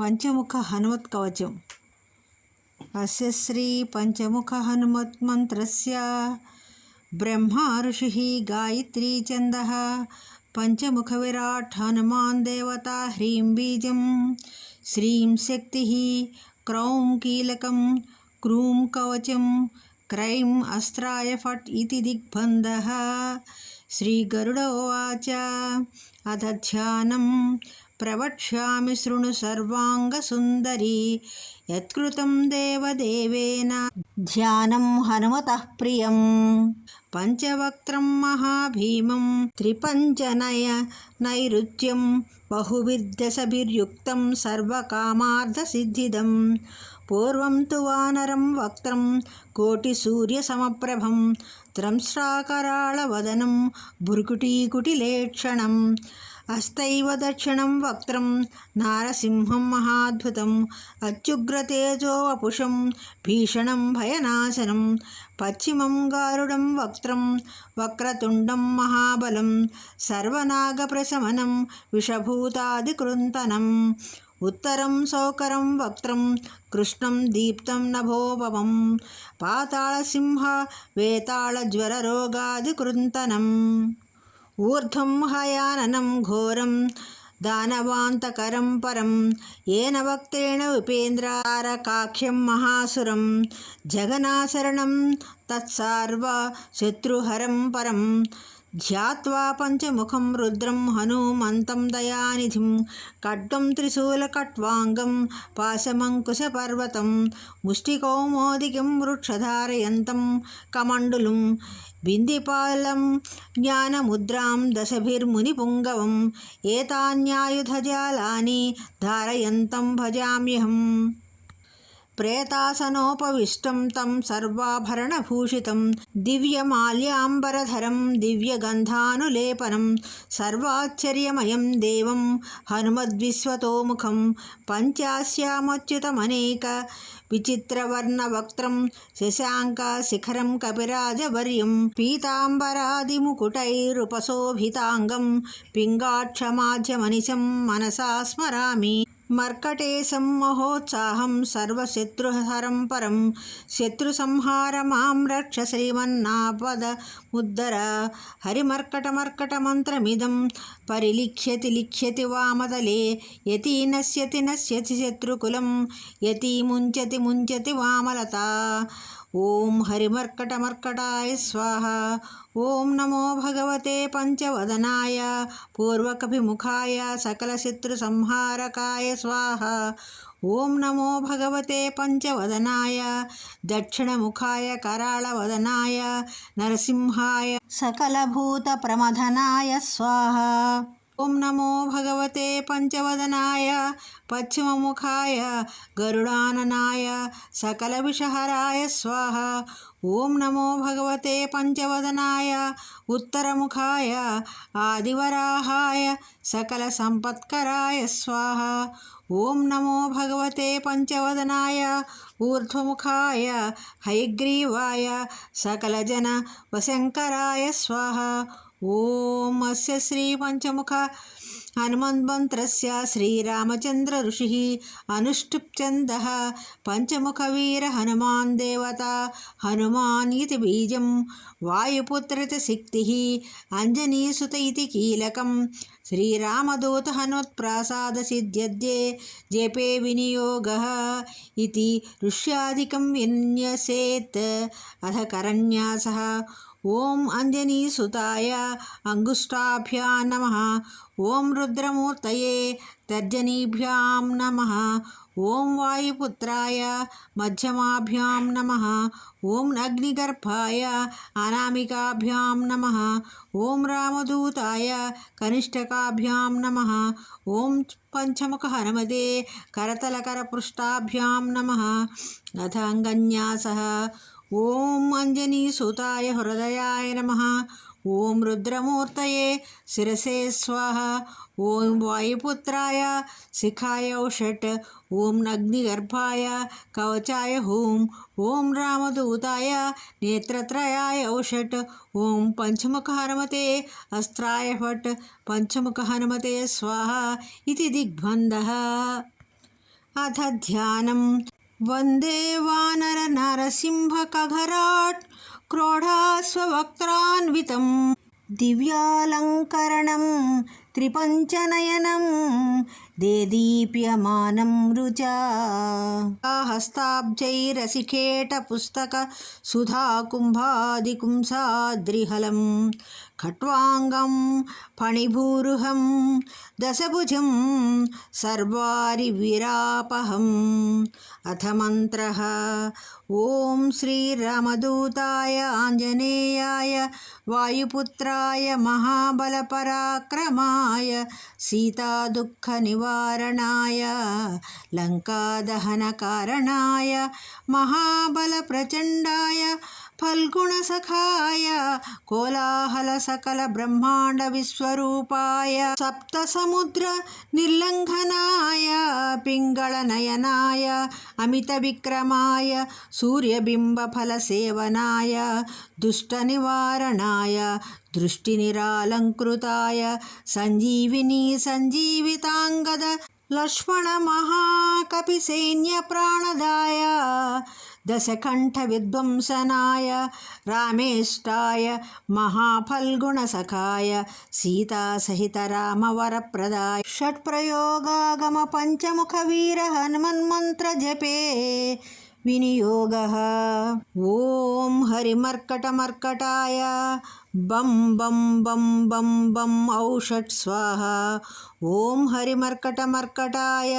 పంచముఖ హనుమత్ కవచం. అస్య శ్రీ పంచముఖ హనుమత్ మంత్రస్య. బ్రహ్మా ఋషి గాయత్రీ చంద. పంచముఖ విరాట్ హనుమాన్ దేవత హ్రీం బీజం. శ్రీం శక్తి క్రౌం కీలకం. క్రూం కవచం. క్రైం అస్త్రాయ ఫట్ ఇది దిగ్బంధ. దిగ్బంధः శ్రీగరుడోవాచ అధ ధ్యానం ప్రవక్ష్యామి శృణు సర్వాంగసుందరీ యత్కృతం దేవదేవేన ధ్యానం హనుమత ప్రియం. పంచవక్త్రం మహాభీమం త్రిపంచనయ నైరుత్యం బహువిర్దశభిర్యుక్తం సర్వకామార్థసిద్ధిదం పూర్వం తు వానరం వక్త్రం కోటిసూర్యసమప్రభం త్రంశ్రాకరాళవదనం భృకుటీకుటిలేక్షణం హస్తైవ దక్షిణం వక్త్రం నారసింహం మహాద్భుతం అత్యుగ్రతేజో వపుషం భీషణం భయనాశనం పశ్చిమం గారుడం వక్త్రం వక్రతుండం మహాబలం సర్వనాగప్రశమనం విషభూతాదికృంతనం ఉత్తరం సౌకరం వక్త్రం కృష్ణం దీప్తం నభోపమం పాతాళసింహ వేతాళజ్వరరోగాదికృంతనం ఊర్ధ్వం హయాననం ఘోరం దానవాంతకరం పరం. ఏన వక్త్రేణ ఉపేంద్రారకాఖ్యం మహాసురం. జగనాశరణం తత్సార్వ శత్రుహరం పరం. ధ్యాత్వా పంచముఖం రుద్రం హనుమంతం దయానిధిం. ఖడ్గం త్రిశూలకట్వాంగం పాశమంకుశపర్వతం ముష్టికౌమోదికం వృక్షధారయంతం కమండులం. बिन्दिपालं ज्ञानमुद्रां दशभिर्मुनिपुङ्गवम् एतान्यायुधजालानि धारयन्तं भजाम्यहम्। प्रेतासनोपविष्टं तं सर्वाभरणभूषितं दिव्यमाल्याम्बरधरं दिव्यगन्धानुलेपनं सर्वाश्चर्यमयं देवं हनुमद्विश्वतोमुखं पञ्चास्यामच्युतमनेक విచిత్రవర్ణ వక్త్రం శశాంక శిఖరం కపిరాజవర్యం పీతాంబరాదిముకుటైరుపశోభితాంగం పింగాక్షమాధ్యమనిశం మనసా స్మరామి. మర్కటేశం మహోత్సాహం సర్వశత్రుహరం పరం శత్రుసంహార మాం రక్ష శ్రీమన్నాపద ఉద్ధర హరిమర్కట మర్కట మంత్రమిదం పరిలిఖ్యతి లిఖ్యతి వామతలే యతి నశ్యతి నశ్యతి శత్రుకులం యతి ముంచతి ముంచతి వామలత ఓం హరిమర్కటమర్కటాయ స్వాహ. ఓం నమో భగవతే పంచవదనాయ. పూర్వకభిముఖాయ సకలశత్రుసంహారకాయ స్వాహ. ఓం నమో భగవతే పంచవదనాయ. దక్షిణముఖాయ కరాళవదనాయ. నరసింహాయ సకలభూత ప్రమథనాయ స్వాహ. ఓం నమో భగవతే పంచవదనాయ పశ్చిమముఖాయ గరుడాననాయ సకల విషహరాయ స్వాహ. ఓం నమో భగవతే పంచవదనాయ ఉత్తరముఖాయ ఆదివరాహాయ సకల సంపత్కరాయ స్వాహ. ఓం నమో భగవతే పంచవదనాయ ఊర్ధ్వముఖాయ హయగ్రీవాయ సకలజన వశంకరాయ స్వాహ. ఓం అస్య శ్రీ పంచముఖ హనుమన్మంత్రస్య శ్రీరామచంద్ర ఋషి అనుష్ఠుప్చంద పంచముఖవీర హనుమాన్ దేవత హనుమాన్ ఇది బీజం వాయుపుత్రిత శక్తి అంజనీసుత ఇది కీలకం శ్రీరామదూత హనుమత్ప్రాసాద సిద్ధ్యే జపే వినియోగ ఇది ఋష్యాదికం విన్యసేత్ అథ కరన్యాస ఓం అంజనీసుతాయ అంగుష్టాభ్యాం నమ ఓం రుద్రమూర్తయే తర్జనీభ్యాం నమ ఓం వాయుపుత్రాయ మధ్యమాభ్యాం నమ ఓం అగ్నిగర్భాయ అనామికాభ్యాం నమ ఓం రామదూతాయ కనిష్టకాభ్యాం నమ ఓం పంచముఖ హనుమతే కరతలకరపృష్టాభ్యాం నమ అథ ఓం అంజనీ సుతాయ హృదయాయ నమ. ఓం రుద్రమూర్తయే శిరసే స్వాహ. ఓం వాయుపుత్రాయ శిఖాయ షట్ ఓం అగ్నిగర్భాయ కవచాయ హూం. ఓం రామదూతాయ నేత్రత్రయాయ ఔషట్. ఓం పంచముఖ హనుమతే అస్త్రాయ ఫట్. పంచముఖ హనుమతే స్వాహ. ఇది దిగ్బంధ. అథ ధ్యానం. వందే వానర నరసింహ కఘరాట్ క్రోఢాస్వవక్త్రాన్వితం దివ్యాలంకరణం త్రిపంచనయనం దేదీప్యమానం రుజా హస్తాబ్జైరసికేటపుస్తక సుధాకుంభాదికుంసాద్రిహలం ఖట్వాంగం ఫణిభూరుహం దశభుజం సర్వారివిరాపహం అథ మంత్ర ఓం శ్రీరామదూతాయ ఆంజనేయాయ వాయుపుత్రాయ మహాబలపరాక్రమా महाबलपराक्रमाय सीतादुःखनिवारणाय लङ्कादहनकारणाय महाबलप्रचण्डाय फल्गुणसखाय कोलाहलसकलब्रह्माण्डविश्वरूपाय सप्तसमुद्रनिर्लङ्घनाय पिङ्गळनयनाय अमितविक्रमाय सूर्यबिम्बफलसेवनाय दुष्टनिवारणाय दृष्टिनिरालङ्कृताय सञ्जीविनी सञ्जीविताङ्गद लक्ष्मणमहाकपिसैन्यप्राणदाय दशकण्ठविध्वंसनाय रामेष्टाय महाफल्गुणसखाय सीतासहितरामवरप्रदाय षट्प्रयोगागमपञ्चमुखवीर हनुमन्मन्त्रजपे विनियोगः ॐ हरिमर्कटमर्कटाय बं बं बं बं बं औषट् स्वाहा ॐ हरिमर्कटमर्कटाय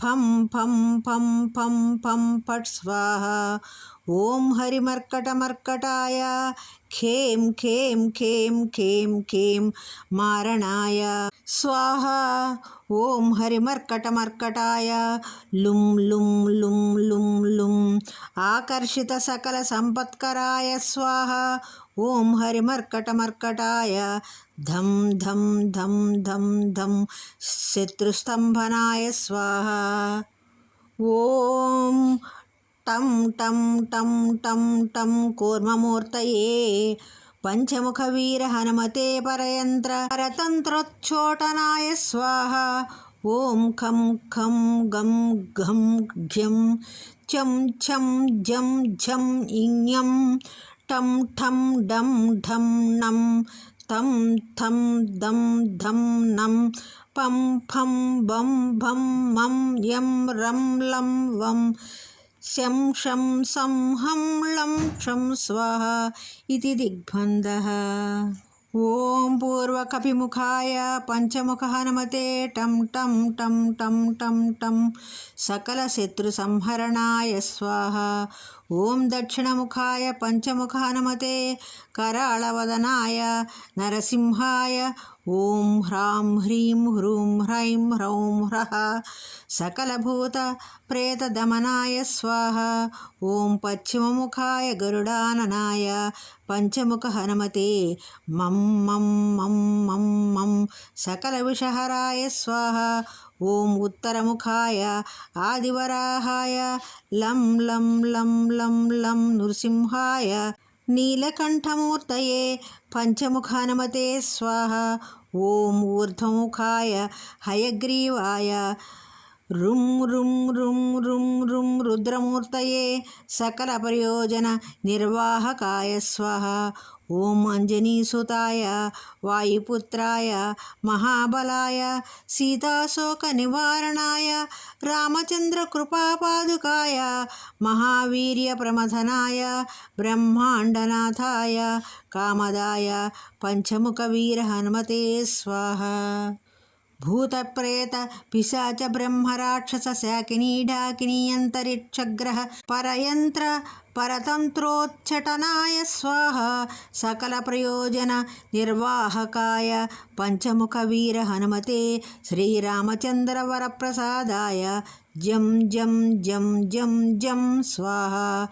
फं फं फं फं फं फट् स्वाहा ఓం హరి మర్కట మర్కటాయ. ఖేం ఖేం ఖేం ఖేం ఖేం మారణాయ. స్వాహ! ఓం హరి మర్కట మర్కటాయ. లుం లుం లుం లుం లుం ఆకర్షిత సకల సంపత్కరాయ స్వాహ! ఓం హరి మర్కట మర్కటాయ. ధం ధం ధం ధం ధం శత్రుస్తంభనాయ స్వాహ! ఓం తం టం టం టం టం కూర్మమూర్తయే. పంచముఖ వీర హనుమతే పరయంత్ర పరతంత్రోచ్చోటనాయ స్వాహ. ఓం ఖం ఖం గం ఘం ఘ్యం చం చం జం ఝం ఇం టం ఠం డం ఢం నం తం థం దం ధం నం పం ఫం బం భం మం యం రం లం వం శం షం సం హం ళం క్షం స్వాహ ఇది దిగ్బంధ ఓం పూర్వకపిముఖాయ పంచముఖ హనుమతే టం టం టం టం టం టం సకల శత్రు సంహరణాయ స్వాహ ఓం దక్షిణముఖాయ పంచముఖ హనుమతే కరాళవదనాయ నరసింహాయ ఓం హ్రాం హ్రీం హ్రూం హ్రైం హ్రౌం హ్రః సకలభూత ప్రేతదమనాయ స్వాహ ఓం పశ్చిమముఖాయ గరుడాననాయ పంచముఖ హనుమతే మం మం మం మం మం సకల విషహరాయ స్వాహ ఓం ఉత్తరముఖాయ ఆదివరాహాయ లం లం లం లం లం నృసింహాయ నీలకంఠమూర్తయే పంచముఖానమతే స్వాహ. ఓం ఊర్ధ్వముఖాయ హయగ్రీవాయ రుం రుం రుం రుం రుం రుద్రమూర్తయే సకల ప్రయోజన నిర్వాహకాయ స్వహ. ఓం అంజనీసుతాయ వాయుపుత్రాయ మహాబలాయ సీతాశోక నివారణాయ రామచంద్ర కృపాపాదుకాయ మహావీర్య ప్రమథనాయ బ్రహ్మాండనాథాయ కామదాయ పంచముఖ వీర హనుమతే స్వాహ. భూతప్రేత పిశాచ బ్రహ్మరాక్షస శాకినీ డాకినీ అంతరిక్షగ్రహ పరయంత్ర పరతంత్రోచ్చటనాయ స్వాహ సకల ప్రయోజన నిర్వాహకాయ పంచముఖ వీర హనుమతే శ్రీరామచంద్ర వరప్రసాదాయ. జం జం జం జం జం స్వాహ.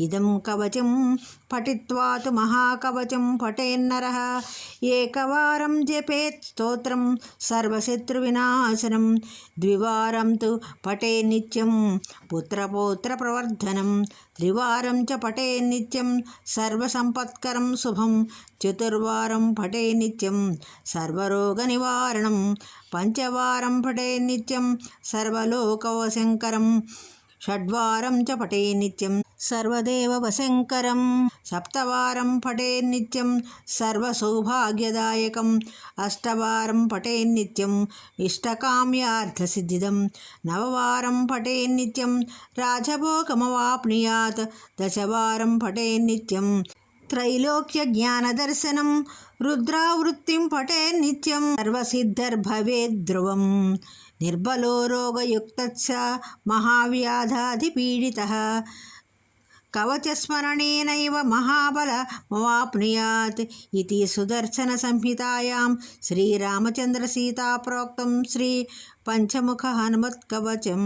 ఇదం కవచం పఠిత్వా తు మహాకవచం పఠేన్నర ఏకవారం జపేత్ స్తోత్రం సర్వశత్రువినాశనం. ద్వివారం తు పఠే నిత్యం పుత్రపౌత్రప్రవర్ధనం త్రివారం చ పఠే నిత్యం సర్వసంపత్కరం శుభం. చతుర్వారం పఠే నిత్యం సర్వరోగనివారణం. పంచవారం పఠే నిత్యం సర్వలోకవశంకరం. షడ్వారం చ పఠే సర్వదేవ వశంకరం సప్తవారం పఠేన్నిత్యం సర్వసౌభాగ్యదాయకం అష్టవారం పఠేన్నిత్యం ఇష్టకామ్యార్థసిద్ధిదం నవవారం పఠేన్నిత్యం రాజభోగమవాప్నుయాత్ దశవారం పఠేన్నిత్యం త్రైలోక్య జ్ఞానదర్శనం రుద్రావృత్తిం పఠేన్నిత్యం నిత్యం ధ్రువం నిర్బలో రోగయుక్తచ్చ మహావ్యాధాధిపీడితः కవచస్మరణేనైవ మహాబలమవాప్నుయాత్ ఇది సుదర్శనసంహితాయాం శ్రీరామచంద్రసీతా ప్రోక్తం శ్రీ పంచముఖ హనుమత్కవచం